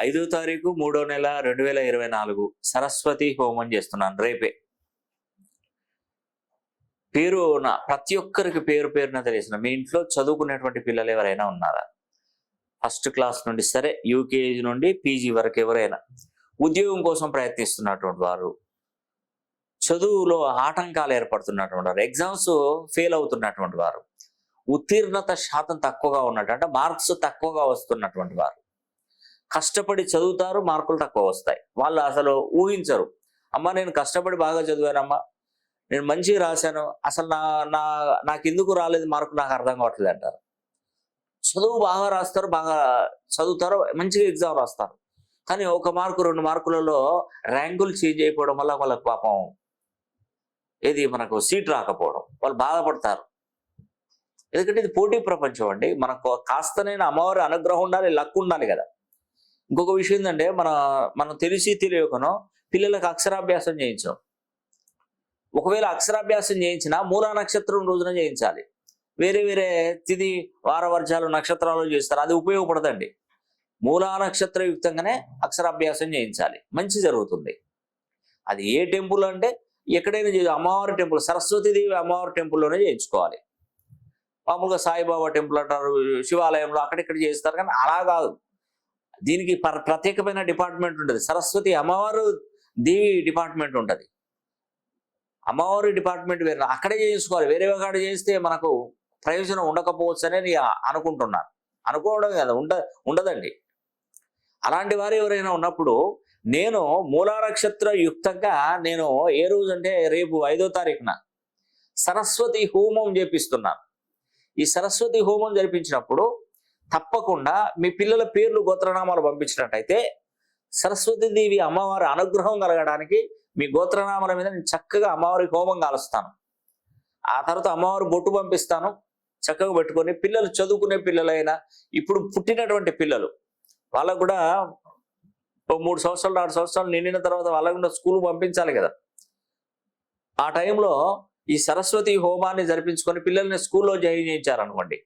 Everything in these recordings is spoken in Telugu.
ఐదో తారీఖు మూడో నెల రెండు వేల ఇరవై నాలుగు సరస్వతి హోమం చేస్తున్నాను రేపే. పేరు నా ప్రతి ఒక్కరికి పేరు పేరున తెలిసిన మీ ఇంట్లో చదువుకునేటువంటి పిల్లలు ఎవరైనా ఉన్నారా? ఫస్ట్ క్లాస్ నుండి సరే యూకేజీ నుండి పీజీ వరకు ఎవరైనా ఉద్యోగం కోసం ప్రయత్నిస్తున్నటువంటి వారు చదువులో ఆటంకాలు ఏర్పడుతున్నటువంటి వారు ఎగ్జామ్స్ ఫెయిల్ అవుతున్నటువంటి వారు ఉత్తీర్ణత శాతం తక్కువగా ఉన్నట్టు అంటే మార్క్స్ తక్కువగా వస్తున్నటువంటి వారు కష్టపడి చదువుతారు మార్కులు తక్కువ వస్తాయి. వాళ్ళు అసలు ఊహించరు. అమ్మ నేను కష్టపడి బాగా చదివానమ్మా. నేను మంచిగా రాశాను. అసలు నా నా నాకు ఎందుకు రాలేదు? మార్కు నాకు అర్థం కావట్లేదు అంటారు. చదువు బాగా రాస్తారు బాగా చదువుతారు మంచిగా ఎగ్జామ్ రాస్తారు. కానీ ఒక మార్కు రెండు మార్కులలో ర్యాంకులు చేంజ్ అయిపోవడం వల్ల వాళ్ళకి పాపం ఏది మనకు సీట్ రాకపోవడం. వాళ్ళు బాధపడతారు. ఎందుకంటే ఇది పోటీ ప్రపంచం అండి. మనకు కాస్తనైనా అమ్మవారి అనుగ్రహం ఉండాలి లక్ ఉండాలి కదా. ఇంకొక విషయం ఏంటంటే మన మనం తెలిసి తెలియకనో పిల్లలకు అక్షరాభ్యాసం చేయించాం ఒకవేళ అక్షరాభ్యాసం చేయించినా మూలా నక్షత్రం రోజున చేయించాలి. వేరే వేరే తిది వారవర్జాలు నక్షత్రాలు చేస్తారు. అది ఉపయోగపడదండి. మూలా నక్షత్ర యుక్తంగానే అక్షరాభ్యాసం చేయించాలి. మంచి జరుగుతుంది. అది ఏ టెంపుల్ అంటే ఎక్కడైనా చేయ అమ్మవారి టెంపుల్ సరస్వతీదేవి అమ్మవారి టెంపుల్లోనే చేయించుకోవాలి. మామూలుగా సాయిబాబా టెంపుల్ అంటారు శివాలయంలో అక్కడిక్కడ చేస్తారు కానీ అలా కాదు. దీనికి ప్రత్యేకమైన డిపార్ట్మెంట్ ఉంటుంది. సరస్వతి అమ్మవారు దేవి డిపార్ట్మెంట్ ఉంటుంది. అమ్మవారి డిపార్ట్మెంట్ వేరే. అక్కడే చేయించుకోవాలి. వేరే కాడ చేస్తే మనకు ప్రయోజనం ఉండకపోవచ్చు అని అనుకుంటున్నాను. అనుకోవడం కదా. ఉండ ఉండదండి. అలాంటి వారు ఎవరైనా ఉన్నప్పుడు నేను మూలానక్షత్ర యుక్తంగా నేను ఏ రోజు అంటే రేపు ఐదో తారీఖున సరస్వతి హోమం చేపిస్తున్నాను. ఈ సరస్వతి హోమం జరిపించినప్పుడు తప్పకుండా మీ పిల్లల పేర్లు గోత్రనామాలు పంపించినట్టయితే సరస్వతీదేవి అమ్మవారి అనుగ్రహం కలగడానికి మీ గోత్రనామాల మీద నేను చక్కగా అమ్మవారి హోమం కాలుస్తాను. ఆ తర్వాత అమ్మవారి బొట్టు పంపిస్తాను. చక్కగా పెట్టుకొని పిల్లలు చదువుకునే పిల్లలైనా ఇప్పుడు పుట్టినటువంటి పిల్లలు వాళ్ళకు కూడా ఓ మూడు సంవత్సరాలు నాలుగు సంవత్సరాలు నిండిన తర్వాత వాళ్ళకు కూడా స్కూల్ పంపించాలి కదా. ఆ టైంలో ఈ సరస్వతి హోమాన్ని జరిపించుకొని పిల్లల్ని స్కూల్లో జాయిన్ చేయించారనుకోండి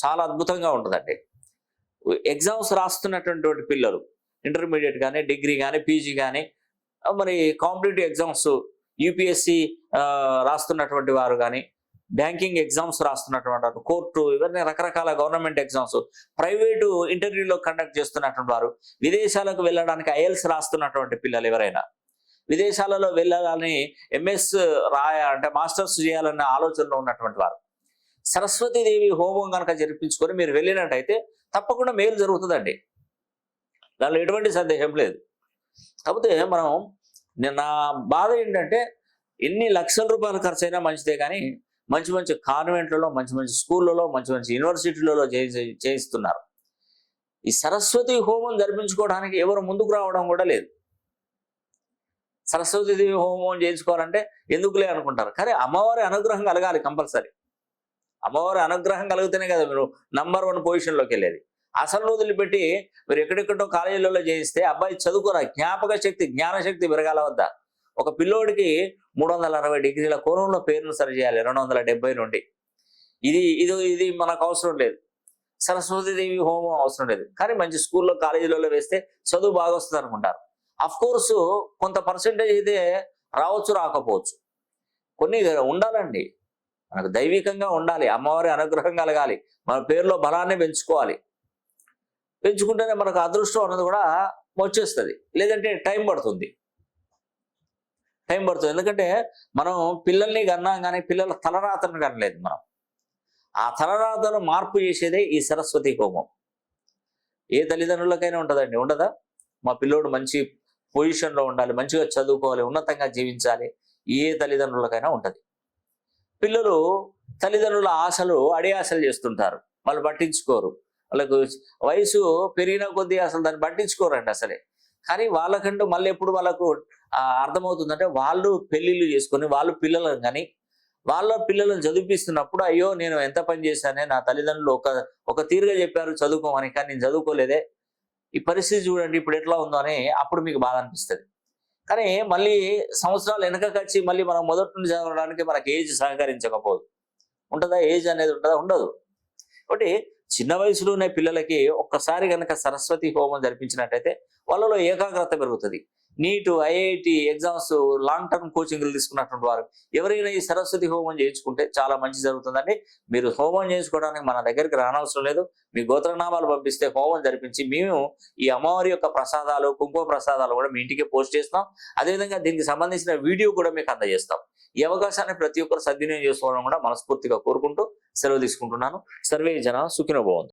చాలా అద్భుతంగా ఉంటుందండి. ఎగ్జామ్స్ రాస్తున్నటువంటి పిల్లలు ఇంటర్మీడియట్ కానీ డిగ్రీ కానీ పీజీ కానీ మరి కాంపిటేటివ్ ఎగ్జామ్స్ యూపీఎస్సి రాస్తున్నటువంటి వారు కానీ బ్యాంకింగ్ ఎగ్జామ్స్ రాస్తున్నటువంటి వారు కోర్టు ఇవన్నీ రకరకాల గవర్నమెంట్ ఎగ్జామ్స్ ప్రైవేటు ఇంటర్వ్యూలో కండక్ట్ చేస్తున్నటువంటి వారు విదేశాలకు వెళ్ళడానికి ఐఎల్స్ రాస్తున్నటువంటి పిల్లలు ఎవరైనా విదేశాలలో వెళ్ళాలని ఎంఎస్ రాయ అంటే మాస్టర్స్ చేయాలన్న ఆలోచనలో ఉన్నటువంటి వారు సరస్వతీదేవి హోమం కనుక జరిపించుకొని మీరు వెళ్ళినట్టయితే తప్పకుండా మేలు జరుగుతుందండి. దానిలో ఎటువంటి సందేహం లేదు. కాకపోతే మనం నేను నా బాధ ఏంటంటే ఎన్ని లక్షల రూపాయలు ఖర్చు అయినా మంచిదే కానీ మంచి మంచి కాన్వెంట్లలో మంచి మంచి స్కూళ్ళలో మంచి మంచి యూనివర్సిటీలలో చేయి- చేయిస్తున్నారు. ఈ సరస్వతి హోమం జరిపించుకోవడానికి ఎవరు ముందుకు రావడం కూడా లేదు. సరస్వతి హోమం చేయించుకోవాలంటే ఎందుకులే అనుకుంటారు? కానీ అమ్మవారి అనుగ్రహం కలగాలి కంపల్సరీ. అమ్మవారి అనుగ్రహం కలిగితేనే కదా మీరు నంబర్ వన్ పొజిషన్లోకి వెళ్ళేది. అసలు వదిలిపెట్టి మీరు ఎక్కడెక్కడో కాలేజీలలో చేయిస్తే అబ్బాయి చదువుకోరా జ్ఞాపక శక్తి జ్ఞానశక్తి పెరగాల వద్ద. ఒక పిల్లోడికి మూడు వందల అరవై డిగ్రీల కోణంలో పేరును సరిచేయాలి రెండు వందల డెబ్బై నుండి. ఇది ఇది ఇది మనకు అవసరం లేదు. సరస్వతీదేవి హోమం అవసరం లేదు. కానీ మంచి స్కూల్లో కాలేజీలలో వేస్తే చదువు బాగా వస్తుంది అనుకుంటారు. అఫ్ కోర్సు కొంత పర్సెంటేజ్ అయితే రావచ్చు రాకపోవచ్చు. కొన్ని ఉండాలండి. మనకు దైవికంగా ఉండాలి అమ్మవారి అనుగ్రహం కలగాలి మన పేరులో బలాన్ని పెంచుకోవాలి. పెంచుకుంటేనే మనకు అదృష్టం అన్నది కూడా వచ్చేస్తుంది. లేదంటే టైం పడుతుంది. టైం పడుతుంది. ఎందుకంటే మనం పిల్లల్ని కన్నాం కానీ పిల్లల తలరాతను కనలేదు మనం. ఆ తలరాతను మార్పు చేసేదే ఈ సరస్వతి హోమం. ఏ తల్లిదండ్రులకైనా ఉంటుందండి. ఉండదా? మా పిల్లోడు మంచి పొజిషన్లో ఉండాలి మంచిగా చదువుకోవాలి ఉన్నతంగా జీవించాలి. ఏ తల్లిదండ్రులకైనా ఉంటుంది. పిల్లలు తల్లిదండ్రుల ఆశలు అడి ఆశలు చేస్తుంటారు. వాళ్ళు పట్టించుకోరు. వాళ్ళకు వయసు పెరిగిన కొద్దీ అసలు దాన్ని పట్టించుకోరండి అసలే. కానీ వాళ్ళకంటూ మళ్ళీ ఎప్పుడు వాళ్ళకు అర్థమవుతుందంటే వాళ్ళు పెళ్ళిళ్ళు చేసుకొని వాళ్ళు పిల్లలను కానీ వాళ్ళ పిల్లలను చదివిపిస్తున్నప్పుడు అయ్యో నేను ఎంత పని చేశానే నా తల్లిదండ్రులు ఒక ఒక తీరుగా చెప్పారు చదువుకోమని కానీ నేను చదువుకోలేదే. ఈ పరిస్థితి చూడండి ఇప్పుడు ఎట్లా ఉందో అని అప్పుడు మీకు బాధ అనిపిస్తుంది. కానీ మళ్ళీ సంవత్సరాలు వెనకకి వచ్చి మళ్ళీ మనం మొదటి నుండి చదవడానికి మనకి ఏజ్ సహకరించకపోదు. ఉంటుందా? ఏజ్ అనేది ఉంటుందా? ఉండదు. కాబట్టి చిన్న వయసులోనే పిల్లలకి ఒక్కసారి కనుక సరస్వతి హోమం జరిపించినట్టయితే వాళ్ళలో ఏకాగ్రత పెరుగుతుంది. NEET IIT exams long term కోచింగ్లు తీసుకున్నటువంటి వారు. ఎవరైనా ఈ సరస్వతి హోమం చేయించుకుంటే చాలా మంచి జరుగుతుందండి. మీరు హోమం చేయించుకోవడానికి మన దగ్గరికి రానవసరం లేదు. మీ గోత్రనామాలు పంపిస్తే హోమం జరిపించి మేము ఈ అమ్మవారి యొక్క ప్రసాదాలు కుంకుమ ప్రసాదాలు కూడా మీ ఇంటికి పోస్ట్ చేస్తాం. అదేవిధంగా దీనికి సంబంధించిన వీడియో కూడా మీకు అందజేస్తాం. ఈ అవకాశాన్ని ప్రతి ఒక్కరు సద్వినియోగం చేసుకోవడం కూడా మనస్ఫూర్తిగా కోరుకుంటూ సెలవు తీసుకుంటున్నాను. సర్వే జన బాగుంది